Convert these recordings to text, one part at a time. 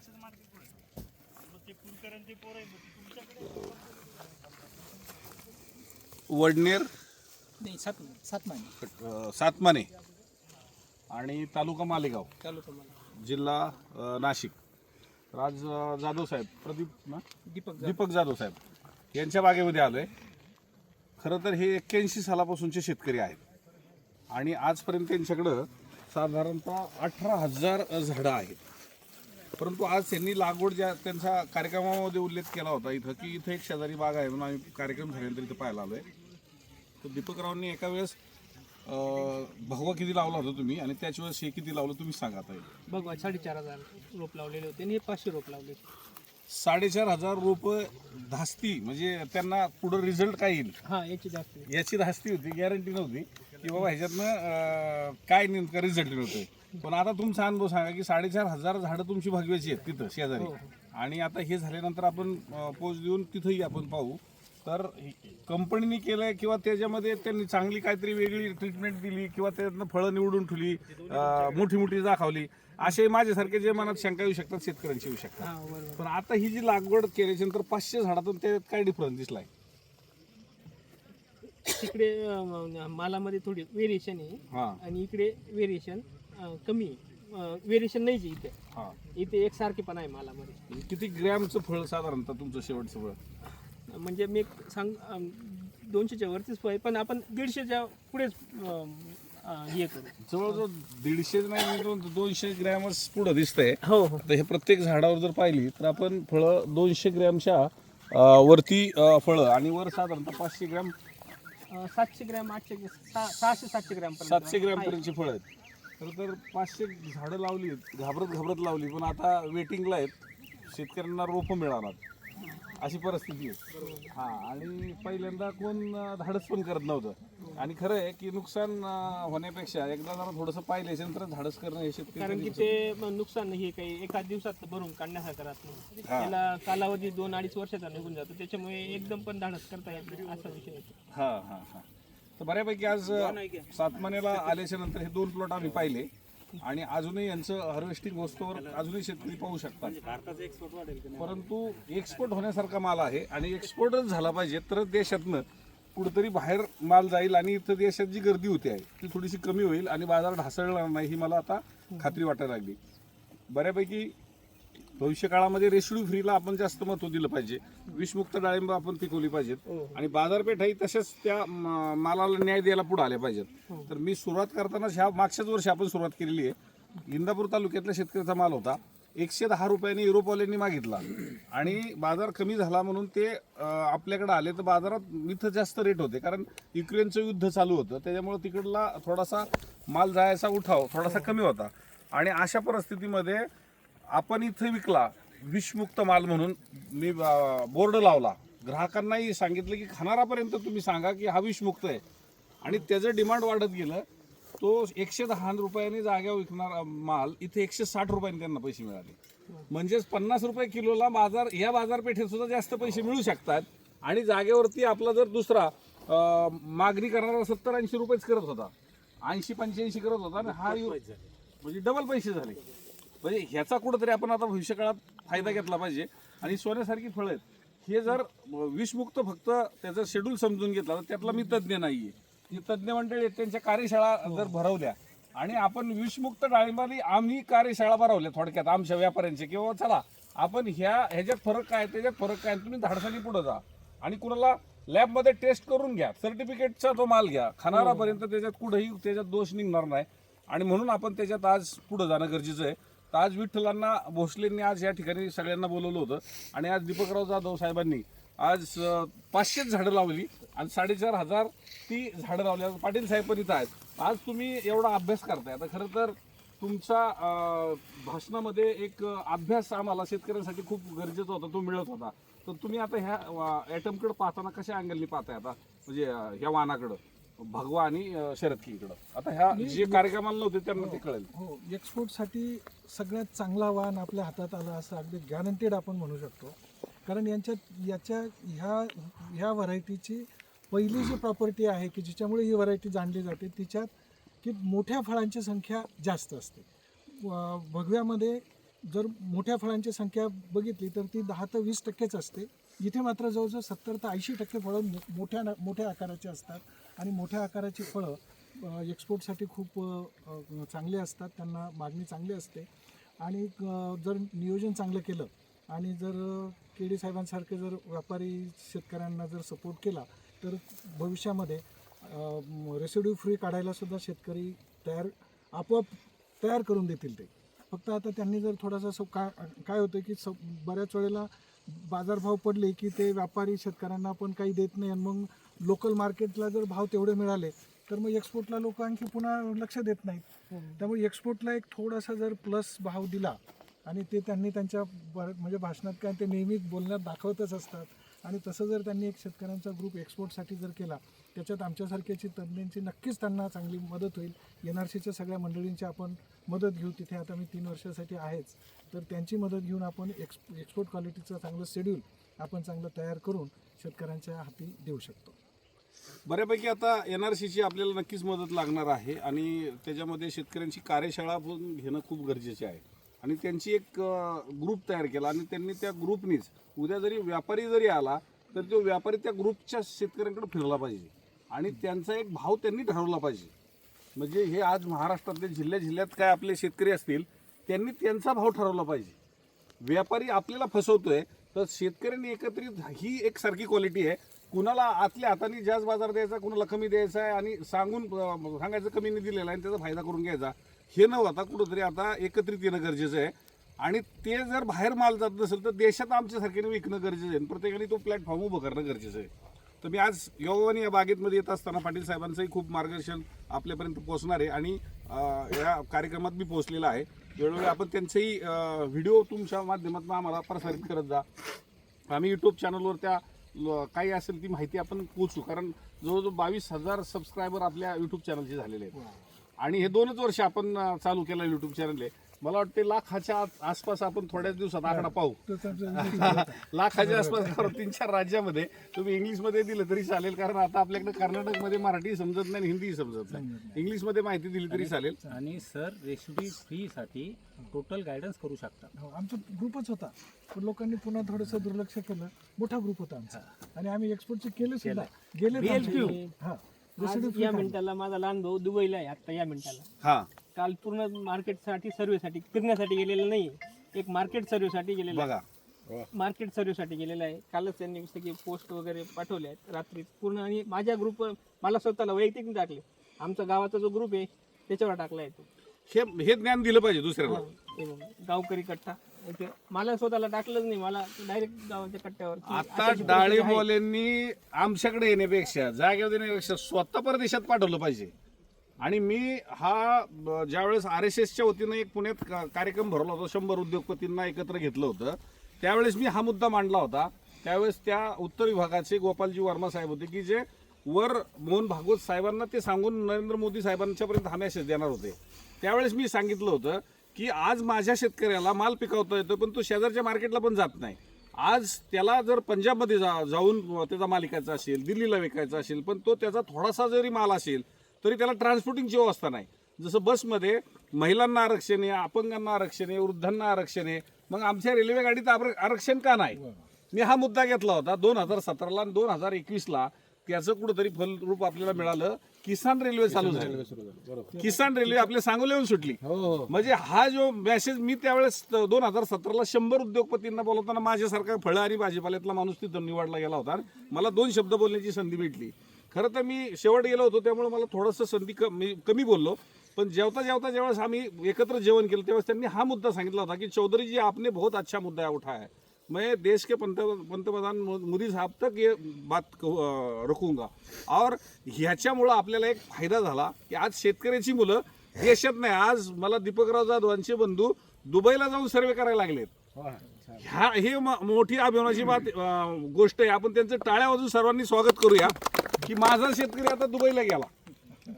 मागच्याच मार्केट पुढे मग ते कुलकर्णी ते पोरं आहे मग ते तुमच्याकडे वडनेर? नाही सात सात महिने अ, सातमाने. आणि तालुका मालेगाव. तालुका जिल्हा अ, नाशिक. अ, जाधव साहेब प्रदीप ना? दीपक दीपक जाधव साहेब यांच्या बागेमध्ये आलोय. खरं तर हे एक्क्याऐंशी सालापासूनचे शेतकरी आहेत. आणि आजपर्यंत त्यांच्याकडं साधारणतः अठरा हजार झाडं आहेत. परंतु आज त्यांनी लागवड ज्या त्यांचा कार्यक्रमामध्ये उल्लेख केला होता इथं की इथं एक शेजारी बाग आहे म्हणून आम्ही कार्यक्रम झाल्यानंतर इथं पाहायला आलोय. तर दीपकरावांनी एका वेळेस भगवा किती लावला होता तुम्ही? आणि त्याच वेळेस हे किती लावलं तुम्ही सांगा आता. भगवा साडेचार हजार रोप लावलेले होते आणि हे पाचशे रोप लावले साडेचार हजार रुपये धास्ती म्हणजे त्यांना पुढं रिझल्ट काय येईल? हा याची जास्त आहे. याची धास्ती होती गॅरंटी नव्हती. की बाबा ह्याच्यातनं काय नेमका रिझल्ट मिळतोय? पण आता तुमचा अनुभव सांगा की साडेचार हजार झाडं तुमची भगव्याची आहेत तिथं शेजारी. आणि आता हे झाल्यानंतर आपण पोच देऊन तिथंही आपण पाहू. तर कंपनीने केलंय किंवा त्याच्यामध्ये त्यांनी चांगली काहीतरी वेगळी ट्रीटमेंट दिली किंवा त्यातनं फळं निवडून ठेवली मोठी मोठी दाखवली असे माझ्यासारखे जे मनात शंका येऊ शकतात शेतकऱ्यांची येऊ शकतात. हा पण आता ही जी लागवड केल्याच्यानंतर पाचशे झाडातून त्याच्यात काय डिफरन्स दिसलाय? तिकडे अं, मालामध्ये थोडी व्हेरिएशन आहे. हा. आणि इकडे व्हेरिएशन कमी आहे. व्हेरिएशन आहे इथे. हा. इथे एकसारखेपणा आहे मालामध्ये. किती ग्रॅमचं फळ साधारणतः तुमचं शेवटचं फळ? म्हणजे मी एक सांग अं, दोनशेच्या वरतीच फळ पण आपण दीडशेच्या पुढेच अं, अं, हे करू. जवळजवळ दीडशे नाही मी दोनशे ग्रॅमच पुढं दिसतंय. हो हो. आता हे प्रत्येक झाडावर जर पाहिली तर आपण फळं दोनशे ग्रॅमच्या अं, वरती अं, फळं आणि वर साधारणतः पाचशे ग्रॅम सातशे ग्रॅम आठशे सहा- सहाशे सातशे ग्रॅम पर्यंत सातशे ग्रॅम आहे. पर्यंतची फळं आहेत. खरं तर पाचशे झाडं लावली घाबरत घाबरत लावली पण आता वेटिंगला आहेत. शेतकऱ्यांना रोपं मिळाणार अशी परिस्थिती आहे. हा आणि पहिल्यांदा कोण धाडस पण करत नव्हतं. आणि खरं आहे की नुकसान होण्यापेक्षा एकदा जरा थोडंसं पाहिल्याच्या नंतर धाडस करणं हे कारण की ते नुकसान हे काही एका दिवसात भरून काढण्यासारखं राहत नाही. त्याला कालावधी दोन अडीच वर्षाचा निघून जातो. त्याच्यामुळे एकदम पण धाडस करता येत नाही असा विषय हा हा हा. तर बऱ्यापैकी आज सातमानेला आल्याच्यानंतर हे दोन प्लॉट आम्ही पाहिले. आणि अजूनही यांचं हार्वेस्टिंग वस्तूवर अजूनही शेतकरी पाहू शकतात. परंतु एक्सपोर्ट होण्यासारखा माल आहे आणि एक्सपोर्टच झाला पाहिजे तर देशातनं कुठेतरी बाहेर माल जाईल आणि इथं देशात जी गर्दी होती आहे ती थोडीशी कमी होईल आणि बाजार ढासळणार नाही ही मला आता खात्री वाटायला लागली. बऱ्यापैकी भविष्य काळामध्ये रेसिड्यू फ्रीला आपण जास्त महत्त्व दिलं पाहिजे. विषमुक्त डाळिंब आपण पिकवली पाहिजेत. आणि बाजारपेठाही तशाच त्या म- मालाला न्याय द्यायला पुढे आल्या पाहिजेत. तर मी सुरुवात करताना ह्या मागच्याच वर्षी आपण सुरुवात केलेली आहे. इंदापूर तालुक्यातल्या शेतकऱ्याचा माल होता. एकशे दहा रुपयांनी युरोपवाल्यांनी मागितला. आणि बाजार कमी झाला म्हणून ते आपल्याकडे आले. तर बाजारात इथं जास्त रेट होते. कारण युक्रेनचं युद्ध चालू होतं. त्याच्यामुळे तिकडला थोडासा माल जायचा उठाव थोडासा कमी होता. आणि अशा परिस्थितीमध्ये आपण इथे विकला विषमुक्त माल म्हणून मी बोर्ड लावला. ग्राहकांनाही सांगितलं की खाणारापर्यंत तुम्ही सांगा की हा विषमुक्त आहे. आणि त्याचं डिमांड वाढत गेलं. तो एकशे दहा रुपयाने जाग्यावर विकणारा माल इथे एकशे साठ रुपयाने त्यांना पैसे मिळाले. म्हणजेच पन्नास रुपये किलोला बाजार या बाजारपेठेत सुद्धा जास्त पैसे मिळू शकतात. आणि जागेवरती आपला जर दुसरा मागणी करणारा सत्तर ऐंशी रुपयेच करत होता. ऐंशी पंच्याऐंशी करत होता आणि हा म्हणजे डबल पैसे झाले. म्हणजे ह्याचा कुठंतरी आपण आता भविष्यकाळात फायदा घेतला पाहिजे. आणि सोन्यासारखी फळं आहेत. हे जर विषमुक्त फक्त त्याचं शेड्यूल समजून घेतला तर त्यातला मी तज्ज्ञ नाहीये. जी तज्ज्ञ मंडळी आहेत त्यांच्या कार्यशाळा जर भरवल्या आणि आपण विषमुक्त डाळिंबाने आम्ही कार्यशाळा भरवल्या थोडक्यात आमच्या व्यापाऱ्यांचे किंवा चला आपण ह्या ह्याच्यात फरक काय त्याच्यात फरक काय तुम्ही धाडसाने पुढे जा. आणि कुणाला लॅबमध्ये टेस्ट करून घ्या सर्टिफिकेटचा तो माल घ्या. खाणारापर्यंत त्याच्यात कुठेही त्याच्यात दोष निघणार नाही. आणि म्हणून आपण त्याच्यात आज पुढे जाणं गरजेचं आहे. तर आज विठ्ठलांना भोसलेंनी आज या ठिकाणी सगळ्यांना बोलवलं होतं. आणि आज दीपकराव जाधव साहेबांनी आज पाचशेच झाडं लावली आणि साडेचार हजार ती झाडं लावली. पाटील साहेब पण इथं आहेत. आज तुम्ही एवढा अभ्यास करताय. आता खरं तर तुमचा भाषणामध्ये एक अभ्यास आम्हाला शेतकऱ्यांसाठी खूप गरजेचा होता तो मिळत होता. तर तुम्ही आता ह्या ॲटमकडे पाहताना कशा अँगलनी पाहताय आता? म्हणजे ह्या वाहनाकडं? भगवा आणि शरद इकडं आता ह्या जे कार्यक्रमाला नव्हते त्यांना ते कळेल. हो एक्सपोर्टसाठी सगळ्यात चांगला वाहन आपल्या हातात आला असं अगदी गॅरंटेड आपण म्हणू शकतो. कारण यांच्यात याच्या ह्या ह्या व्हरायटीची पहिली जी प्रॉपर्टी आहे की जिच्यामुळे ही व्हरायटी जाणली जाते तिच्यात की मोठ्या फळांची संख्या जास्त असते. भगव्यामध्ये जर मोठ्या फळांची संख्या बघितली तर ती दहा ते वीस टक्केच असते. इथे मात्र जवळजवळ सत्तर ते ऐंशी टक्के फळं मोठ्या मोठ्या आकाराची असतात. आणि मोठ्या आकाराची फळं एक्सपोर्टसाठी खूप चांगले असतात. त्यांना मागणी चांगली असते. आणि जर नियोजन चांगलं केलं आणि जर के डी साहेबांसारखे जर व्यापारी शेतकऱ्यांना जर सपोर्ट केला तर भविष्यामध्ये रेसिड्यू फ्री काढायलासुद्धा शेतकरी तयार आपोआप तयार करून देतील ते. फक्त आता त्यांनी जर थोडासा सो काय काय होतं की स बऱ्याच वेळेला बाजारभाव पडले की ते व्यापारी शेतकऱ्यांना पण काही देत नाही आणि मग लोकल मार्केटला जर भाव तेवढे मिळाले तर मग एक्सपोर्टला लोक आणखी पुन्हा लक्ष देत नाहीत. त्यामुळे एक्सपोर्टला एक थोडासा जर प्लस भाव दिला आणि ते त्यांनी त्यांच्या म्हणजे भाषणात काय ते नेहमी बोलण्यात दाखवतच असतात. आणि तसं जर त्यांनी एक शेतकऱ्यांचा ग्रुप एक्सपोर्टसाठी जर केला त्याच्यात आमच्यासारख्याची तज्ज्ञांची नक्कीच त्यांना चांगली मदत होईल. एन आर सीच्या सगळ्या मंडळींची आपण मदत घेऊ तिथे आता मी तीन वर्षासाठी आहेच. तर त्यांची मदत घेऊन आपण एक्स एक्सपोर्ट क्वालिटीचं चांगलं शेड्यूल आपण चांगलं तयार करून शेतकऱ्यांच्या हाती देऊ शकतो. बऱ्यापैकी आता एन आर सीची आपल्याला नक्कीच मदत लागणार आहे आणि त्याच्यामध्ये शेतकऱ्यांची कार्यशाळा पण घेणं खूप गरजेचे आहे. आणि त्यांची एक ग्रुप तयार केला आणि त्यांनी त्या ग्रुपनीच उद्या जरी व्यापारी जरी आला तर तो व्यापारी त्या ग्रुपच्या शेतकऱ्यांकडे फिरला पाहिजे. आणि त्यांचा एक भाव त्यांनी ठरवला पाहिजे. म्हणजे हे आज महाराष्ट्रातले जिल्ह्या जिल्ह्यात काय आपले शेतकरी असतील त्यांनी त्यांचा भाव ठरवला पाहिजे. व्यापारी आपल्याला फसवतोय तर शेतकऱ्यांनी एकत्रित ही एक सारखी क्वालिटी आहे. कुणाला आतल्या हाताने जास्त बाजार द्यायचा कुणाला कमी द्यायचा आहे आणि सांगून अं, सांगायचं कमी नाही दिलेला आहे आणि त्याचा फायदा करून घ्यायचा. हे न होता कुठंतरी आता एकत्रित येणं गरजेचं आहे. आणि ते जर बाहेर माल जात नसेल तर देशात आमच्यासारख्याने विकणं गरजेचं आहे. आणि प्रत्येकाने तो प्लॅटफॉर्म उभं करणं गरजेचं आहे. तर मी आज योगाने या बागेतमध्ये येत असताना पाटील साहेबांचंही खूप मार्गदर्शन आपल्यापर्यंत पोहोचणार आहे आणि अं, या कार्यक्रमात मी पोहोचलेला आहे. वेळोवेळी आपण त्यांचेही व्हिडिओ तुमच्या माध्यमातून आम्हाला प्रसारित करत जा. आम्ही यूट्यूब चॅनलवर त्या काही असेल ती माहिती आपण पोचू कारण जवळजवळ बावीस हजार सबस्क्रायबर आपल्या यूट्यूब चॅनलचे झालेले आहेत. आणि हे दोनच वर्ष आपण चालू केलं यूट्यूब चॅनल आहे मला वाटते लाखाच्या आसपास आपण थोड्याच दिवसात आकडा पाहू. लाखाच्या आसपास तीन चार राज्यामध्ये. तुम्ही इंग्लिशमध्ये दिलं तरी चालेल कारण आता आपल्याकडे कर्नाटकमध्ये मराठी समजत नाही आणि हिंदी समजत नाही. इंग्लिशमध्ये माहिती दिली तरी चालेल. आणि सर रेसिपी फ्री साठी टोटल गायडन्स करू शकता. हो आमचा ग्रुपच होता. पण लोकांनी पुन्हा थोडंसं दुर्लक्ष केलं. मोठा ग्रुप होता आमचा. आणि आम्ही एक्सपोर्टचे केले सुद्धा गेले हा. या मिनिटाला माझा लहान भाऊ दुबईला आहे. आता या मिनिटाला. हा. काल पूर्ण मार्केटसाठी सर्वेसाठी फिरण्यासाठी गेलेला नाही एक मार्केट सर्वेसाठी गेलेला आहे. बघा. मार्केट सर्वेसाठी गेलेला आहे. कालच त्यांनी सगळे पोस्ट वगैरे पाठवले आहेत. रात्री पूर्ण आणि माझ्या ग्रुप मला स्वतःला वैयक्तिक टाकले. आमचा गावाचा जो ग्रुप आहे त्याच्यावर टाकला आहे तो. हे हे ज्ञान दिलं पाहिजे दुसऱ्याला हे बघा, गावकरी कट्टा. इथे मला स्वतःला टाकलंच नाही. मला डायरेक्ट गावाच्या कट्ट्यावर की आता अशा डाळीबोलेंनी आमच्याकडे येण्यापेक्षा जागेवर येण्यापेक्षा स्वतः परदेशात पाठवलं पाहिजे. आणि मी हा ब- ज्यावेळेस आर एस एसच्या वतीनं एक पुण्यात का- कार्यक्रम भरवला होता शंभर उद्योगपतींना एकत्र घेतलं होतं त्यावेळेस मी हा मुद्दा मांडला होता. त्यावेळेस त्या उत्तर विभागाचे गोपालजी वर्मा साहेब होते की जे वर मोहन भागवत साहेबांना ते सांगून नरेंद्र मोदी साहेबांच्यापर्यंत हा मेसेज देणार होते. त्यावेळेस मी सांगितलं होतं की आज माझ्या शेतकऱ्याला माल पिकवता येतो पण तो शेजारच्या मार्केटला पण जात नाही. आज त्याला जर पंजाबमध्ये जा जाऊन त्याचा मालिकायचा असेल दिल्लीला विकायचा असेल पण तो त्याचा थोडासा जरी माल असेल तरी त्याला ट्रान्सपोर्टिंगची व्यवस्था नाही. जसं बसमध्ये महिलांना आरक्षण आहे अपंगांना आरक्षण आहे वृद्धांना आरक्षण आहे मग आमच्या रेल्वे गाडीत आर- आरक्षण का नाही? मी हा मुद्दा घेतला होता दोन हजार सतराला आणि दोन हजार एकवीसला. त्याचं कुठंतरी फलरूप आपल्याला मिळालं. किसान रेल्वे चालू झाली. किसान रेल्वे आपल्या सांगोल्याहून सुटली. म्हणजे हा जो मेसेज मी त्यावेळेस दोन हजार सतराला शंभर उद्योगपतींना बोलवताना माझ्यासारखा फळं आणि भाजीपाल्यातला माणूस तिथं निवडला गेला होता. मला दोन शब्द बोलण्याची संधी भेटली. खरं तर मी शेवट गेलो होतो त्यामुळे मला थोडंसं संधी कमी कमी बोललो. पण जेवता जेवता ज्यावेळेस आम्ही एकत्र जेवण केलं त्यावेळेस त्यांनी हा मुद्दा सांगितला होता की चौधरी जी आपने बहुत अच्छा मुद्दा उठा है. मैं देश के पंत पंतप्रधान मोदी साहब तक ये बात रखूंगा. और ह्याच्यामुळं आपल्याला एक फायदा झाला की आज शेतकऱ्याची मुलं देशात नाही. आज मला दीपकराव जाधवांचे बंधू दुबईला जाऊन सर्वे करायला लागलेत. ह्या ही मोठी अभिमानाची बात गोष्ट आहे. आपण त्यांचं टाळ्या वाजून सर्वांनी स्वागत करूया. की माझा शेतकरी आता दुबईला गेला.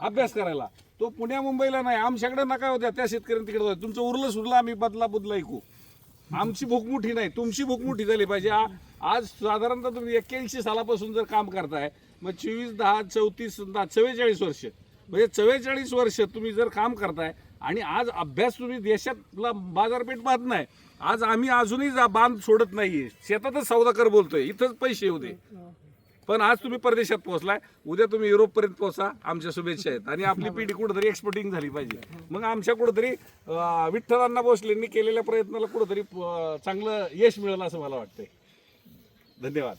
अभ्यास करायला. तो पुण्या मुंबईला नाही आमच्याकडे नका होत्या त्या शेतकऱ्यांनी तिकडे होत्या तुमचं उरलं सुरलं आम्ही बदला बुदला ऐकू. आमची भूकमुठी नाही तुमची भूकमुठी झाली पाहिजे. आज साधारणतः तुम्ही एक्क्याऐंशी सालापासून जर काम करताय मग चोवीस दहा चौतीस दहा चव्वेचाळीस वर्ष. म्हणजे चव्वेचाळीस वर्ष तुम्ही जर काम करताय आणि आज अभ्यास तुम्ही देशातला बाजारपेठ पाहत नाही आज आम्ही अजूनही बांध सोडत नाहीये. शेतातच सौदा कर बोलतोय इथंच पैसे येऊ दे. पण आज तुम्ही परदेशात पोहोचलाय. उद्या तुम्ही युरोपपर्यंत पोहोचा. आमच्या शुभेच्छा आहेत. आणि आपली पिढी कुठेतरी एक्सपोर्टिंग झाली पाहिजे. मग आमच्या कुठेतरी विठ्ठलांना भोसलेंनी केलेल्या प्रयत्नाला कुठेतरी चांगलं यश मिळेल असं मला वाटतंय. धन्यवाद.